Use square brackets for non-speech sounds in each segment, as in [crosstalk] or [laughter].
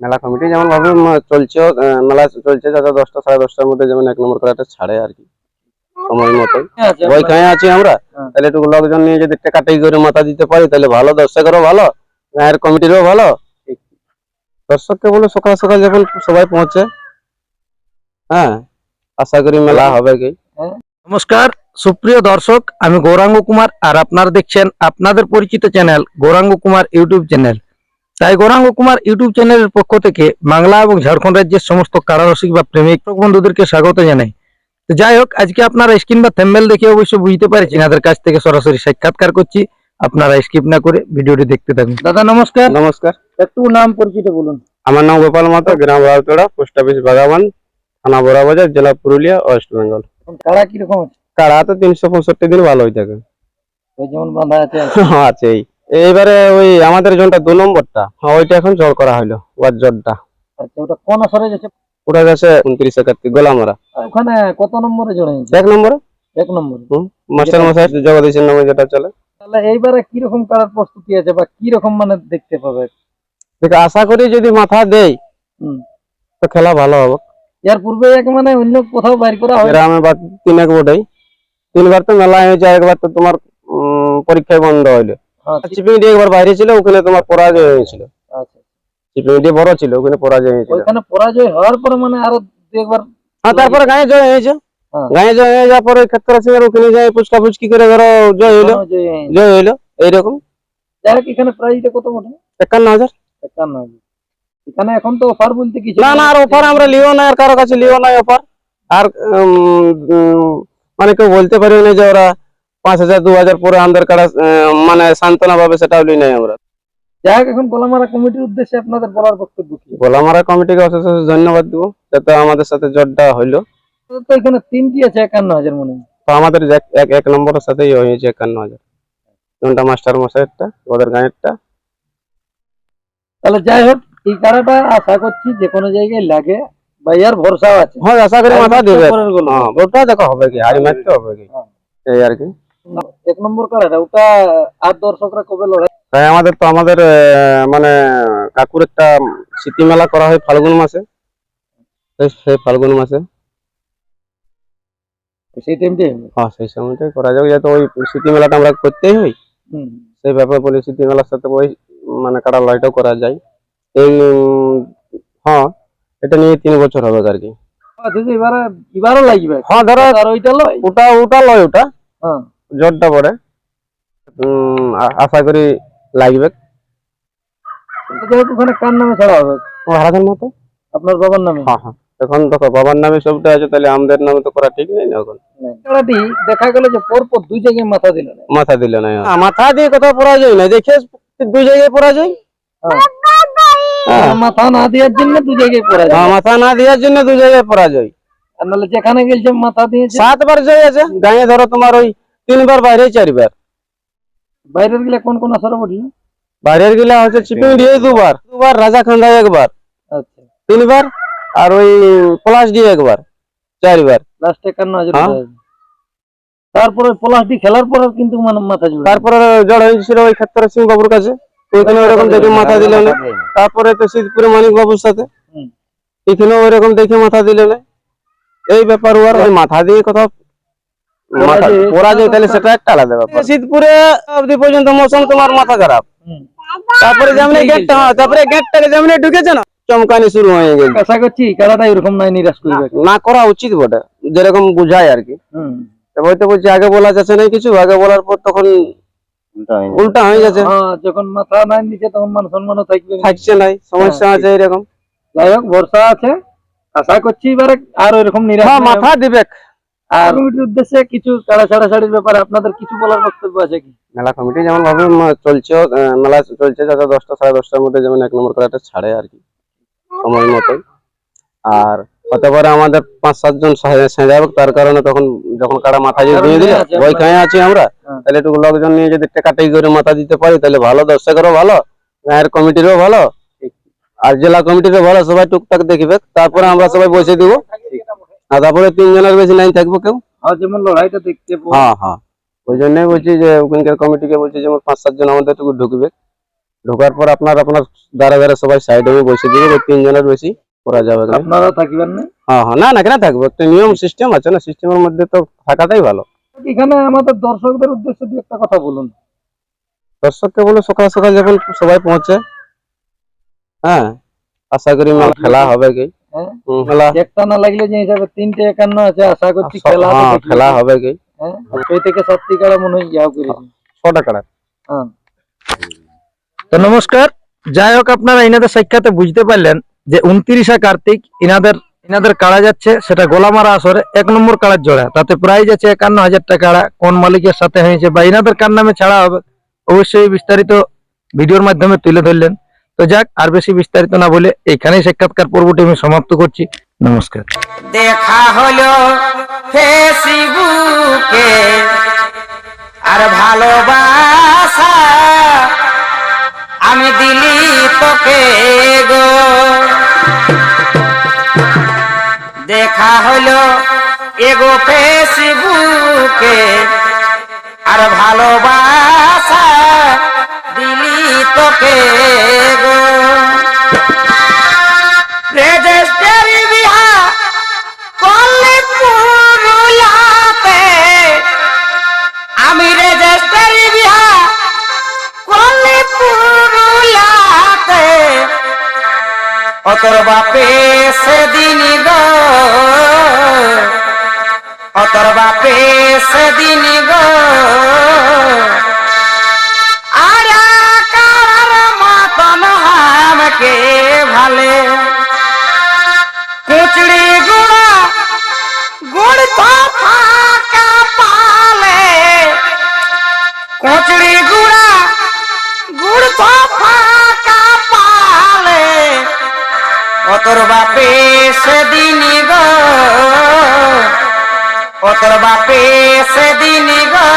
মেলা কমিটি যেমন ভাবে চলছে মেলা চলছে যাতে দশটা সাড়ে দশটার মধ্যে যেমন এক নম্বর করে একটা ছাড়ে আর কি সময় মতোই আছে ওই আছি আমরা? হ্যাঁ। তাহলে একটু লোকজন নিয়ে যদি টাকাটাই করে মাথা দিতে পারি তাহলে ভালো দর্শকেরও ভালো গায়ের কমিটিরও ভালো। দর্শককে বলে সকাল সকাল যখন সবাই পৌঁছে হ্যাঁ আশা করি মেলা হবে কি। নমস্কার সুপ্রিয় দর্শক আমি গৌরাঙ্গ কুমার আর আপনারা দেখছেন আপনাদের পরিচিত channel Gauranga Kumar YouTube channel. তাই গৌরাঙ্গ কুমার ইউটিউব চ্যানেলের পক্ষ থেকে বাংলা এবং ঝাড়খণ্ড রাজ্যের সমস্ত কারারসিক বা প্রেমিক বন্ধুদেরকে স্বাগত জানাই। তো যাই হোক আজকে আপনারা স্ক্রিন বা থেম্বেল দেখে অবশ্য বুঝতে পারছেন এনাদের কাছ থেকে সরাসরি সাক্ষাৎকার করছি আপনারা স্কিপ না করে ভিডিওটি দেখতে থাকুন। দাদা নমস্কার। নমস্কার। একটু নাম পরিচিত বলুন। আমার নাম গোপাল মাতো গ্রাম রাউতড়া পোস্ট অফিস বাগাবান থানা বড়াবাজার জেলা পুরুলিয়া ওয়েস্ট বেঙ্গল। কারা কীরকম কাড়া তো তিনশো পঁয়ষট্টি দিন ভালো হয়ে থাকে। যেমন বাঁধা আছে [laughs] আছেই। এইবারে ওই আমাদের জনটা দু নম্বরটা। হ্যাঁ, ওইটা এখন জল করা হইল ওয়ার জলটা আচ্ছা ওটা কোন আসরে যাচ্ছে? ওটা গেছে উনত্রিশে কার্তিক গোলামারা। ওখানে কত নম্বরে জড়াইছে এক নম্বরে? এক নম্বরে। মাস্টার মশাই জগদীশের নামে যেটা চলে। তাহলে এইবারে কীরকম কালার প্রস্তুতি আছে বা কীরকম মানে দেখতে পাবে? দেখে আশা করি যদি মাথা দেই তো খেলা ভালো হবে। এর পূর্বে এক মানে অন্য কোথাও বাইর করা হয়? গ্রামে বা তিনেক বোর্ডেই। তিনবার তো মেলা হয়েছে একবার তো তোমার পরীক্ষায় বন্ধ হইল। আচ্ছা, চিপিংটি একবার বাইরে ছিল ওখানে তোমার পরাজয় হয়েছিল। আচ্ছা। চিপিংটি বড় ছিল ওখানে পরাজয় হয়েছিল। ওইখানে পরাজয় হওয়ার পরে মানে আরও একবার হ্যাঁ তারপরে গায়ে জয় হয়েছে। হ্যাঁ। গায়ে জয় হয়ে যাওয়ার পরে ক্ষেত্র সিং এর ওখানে যায় পুচকা পুচকি করে ধরো জয় হইল। জয় হইল এইরকম। যাই হোক এখানে প্রাইসটা কত বটে একান্ন হাজার। একান্ন হাজার। এখানে এখন তো অফার বলতে কিছু না না আর অফার আমরা লিও না আর কারও কাছে লিও নাই অফার আর মানে কেউ বলতে পারবে না যে ওরা পাঁচ হাজার দু হাজার পরে আমাদের কারা মানে সান্ত্বনা পাবে সেটাও লি নাই আমরা। যাই হোক এখন গোলামারা কমিটির উদ্দেশ্যে আপনাদের বলার বক্তব্য কি? গোলামারা কমিটিকে অশেষ অশেষ ধন্যবাদ দিব যাতে আমাদের সাথে জটটা হইল। তো এখানে তিনটি আছে একান্ন হাজার মনে তো আমাদের এক- এক এক নম্বরের সাথেই হয়েছে একান্ন হাজার। কোনটা মাস্টার মশাইয়েরটা ওদের গাঁয়েরটা? তাহলে যাই হোক এই কারাটা আশা করছি যে কোনো জায়গায় লাগে বা ইয়ার ভরসাও আছে। হ্যাঁ আশা করি মাথা দেবে। হ্যাঁ ওটা দেখো হবে কি হাড়ি মারতে হবে কি? হ্যাঁ। এই আর কি। নম্বর কারাটা ওটা আর দর্শকরা কবে লড়াই তাই আমাদের তো আমাদের মানে কাকুর একটা স্মৃতি মেলা করা হয় ফাল্গুন মাসে। সেই- ফাল্গুন মাসে। সেই টাইমটাই হ্যাঁ সেই সময়টাই করা যাবে। যাতে ওই স্মৃতি মেলাটা আমরা করতেই হই সেই ব্যাপার বলে স্মৃতি মেলার সাথে ওই মানে কাটা লড়াইটাও করা যায়। এই হ্যাঁ এটা নিয়ে তিন বছর হবে আর কি। আচ্ছা এবারে এবারও লাগবে? হ্যাঁ ধরো আর ওইটা লয়? ওটা ওটা লয় ওটা। হ্যাঁ। জোরটা পড়ে। আশা করি লাগবে। তো যাই হোক ওখানে কার নামে ছাড়া হবে? হারাধন মতো। আপনার বাবার নামে? হ্যাঁ হ্যাঁ। এখন দেখো বাবার নামে সবটা আছে তাহলে আমাদের নামে তো করা ঠিক নেই না এখন? খেলাটি দেখা গেল যে পরপর দুই জায়গায় মাথা দিল না। মাথা দিলে না মাথা দিয়ে কোথাও পড়া যায় না দেখে দুই জায়গায় পড়া যায়। মাথা না দেওয়ার জন্য দু জায়গায় পড়া যায়। মাথা না দেওয়ার জন্য দুই জায়গায় পড়া যায়। আর নাহলে যেখানে গেলছে মাথা দিয়েছে। সাতবার জয় আছে। গায়ে ধরো তোমার ওই তিনবার বাইরে চারবার। বাইরের গেলে কোন কোন আসরে বটল বাইরের গিলা হচ্ছে চিপিং দিয়ে দুবার। দুবার রাজা খান্ডা একবার। আচ্ছা। তিনবার আর ওই পলাশ দিয়ে একবার। চারবার। লাস্ট একান্ন হাজার হ্যাঁ। তারপরে প্লাস্টিক খেলার পর কিন্তু মানে মাথা জুড়ে। তারপরে জড় হয়েছিল ওই ক্ষেত্রে সিং বাবুর কাছে। ওইখানে ওইরকম দেখে মাথা দিল না। তারপরে তো শীতপুরে মানিক বাবুর সাথে। এখানে ওইরকম দেখে মাথা দিল না। এই ব্যাপার ওর। ওই মাথা দিয়ে কোথাও মাথা যায়, তাহলে সেটা একটা আলাদা ব্যাপার। শীতপুরে অবধি পর্যন্ত মৌসুম তোমার মাথা খারাপ। তারপরে যেমনি গেটটা হ্যাঁ তারপরে গেটটাকে যেমনি ঢুকেছে না চমকানি শুরু হয়ে গেছে। আশা করছি খেলাটা এরকম নাই নিরাশ করবে না করা উচিত বটে যেরকম বুঝায় আর কি। হুম। তো বলছি আগে বলা যাচ্ছে না কিছু আগে বলার পর তখন উল্টা হয়ে যাচ্ছে। হ্যাঁ যখন মাথা নাই নিচে তখন মান সম্মানও থাকবে। থাকছে নাই সমস্যা হ্যাঁ, আছে এরকম। যাই হোক ভরসা আছে। আশা করছি এবারে আর এরকম নিরাশ। মাথা দিবে আর কমিটির উদ্দেশ্যে কিছু কাড়া ছাড়া ছাড়ির ব্যাপারে আপনাদের কিছু বলার বক্তব্য আছে কি? মেলা কমিটি যেমন ভাবে চলছে মেলা চলছে যাতে দশটা সাড়ে দশটার মধ্যে যেমন এক নম্বর ছাড়ে আর কি সময় মতোই। আর হতে পারে আমাদের পাঁচ সাতজন সেজাবে তার কারণে তখন যখন কারা মাথা যদি দিয়ে দিলে আছে আমরা। হ্যাঁ। তাহলে একটু লোকজন নিয়ে যদি টাকাটাই করে মাথা দিতে পারি তাহলে ভালো দর্শকেরও ভালো গায়ের কমিটিরও ভালো আর জেলা কমিটিরও ভালো সবাই টুকটাক দেখবে তারপরে আমরা সবাই বসে দিব। আর তারপরে তিনজনের বেশি লাইন থাকব কেউ? আর যেমন লড়াইটা দেখতে। হ্যাঁ হ্যাঁ। ওই জন্যই বলছি যে ওখানকার কমিটিকে বলছি যেমন পাঁচ সাতজন আমাদের টুকু ঢুকবে। ঢোকার পর আপনার আপনার দ্বারা দ্বারা সবাই সাইডে বসে দিবে তিনজনের বেশি করা যাবে আপনারা থাকবেন না? হ্যাঁ হ্যাঁ। না না কেন থাকব? একটা নিয়ম সিস্টেম আছে না সিস্টেমের মধ্যে তো থাকাটাই ভালো। এখানে আমাদের দর্শকদের উদ্দেশ্যে দু একটা কথা বলুন। দর্শককে বলে সকাল সকাল যখন সবাই পৌঁছে হ্যাঁ আশা করি খেলা হবে কি? হ্যাঁ একটা না লাগলে যে হিসাবে তিনটে একান্ন আছে আশা করছি খেলা তো হ্যাঁ খেলা হবে কি? হ্যাঁ? ছয় থেকে সাতটি কাড়া মনে হয় যাও করেছি ছটা কাড়া হ্যাঁ। তো নমস্কার। যাই হোক আপনারা ইনাদের সাক্ষাতে বুঝতে পারলেন যে উনত্রিশে কার্তিক ইনাদের ইনাদের কাড়া যাচ্ছে সেটা গোলামারা আসরে এক নম্বর কাড়ার জোড়া। তাতে প্রাইজ আছে একান্ন হাজার টাকা। কোন মালিকের সাথে হয়েছে বা ইনাদের কার নামে ছাড়া হবে অবশ্যই বিস্তারিত ভিডিওর মাধ্যমে তুলে ধরলেন। তো যাক, আর বেশি বিস্তারিত না বলে এইখানেই সাক্ষাৎকার পর্বটি আমি সমাপ্ত করছি। নমস্কার। দেখা হলো ফেসবুকে, আর ভালোবাসা আমি দিলি তোকে গো। দেখা হলো এগো ফেসবুকে, আর ভালোবাসা দিলি তোকে গো। রেজিস্ট্রি বিহা করলে পুরুলাতে আমি রেজিস্ট্রি বিহা করলে পুরুলাতে অতর বাপে সেদিন গো। অতর বাপে সেদিন কুচড়ি গুড়া গুড় তো ফাঁকা পালে অতর বাপে সেদিন গো অতর বাপে সেদিন গো।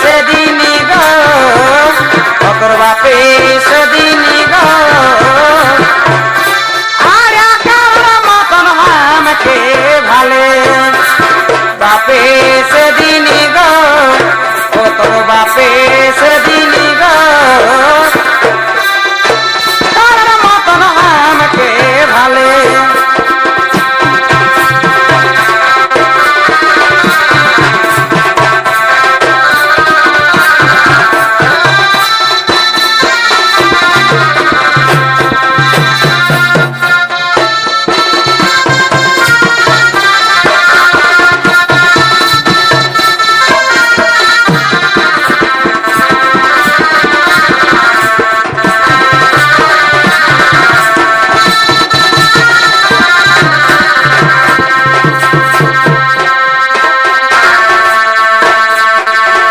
সেদিন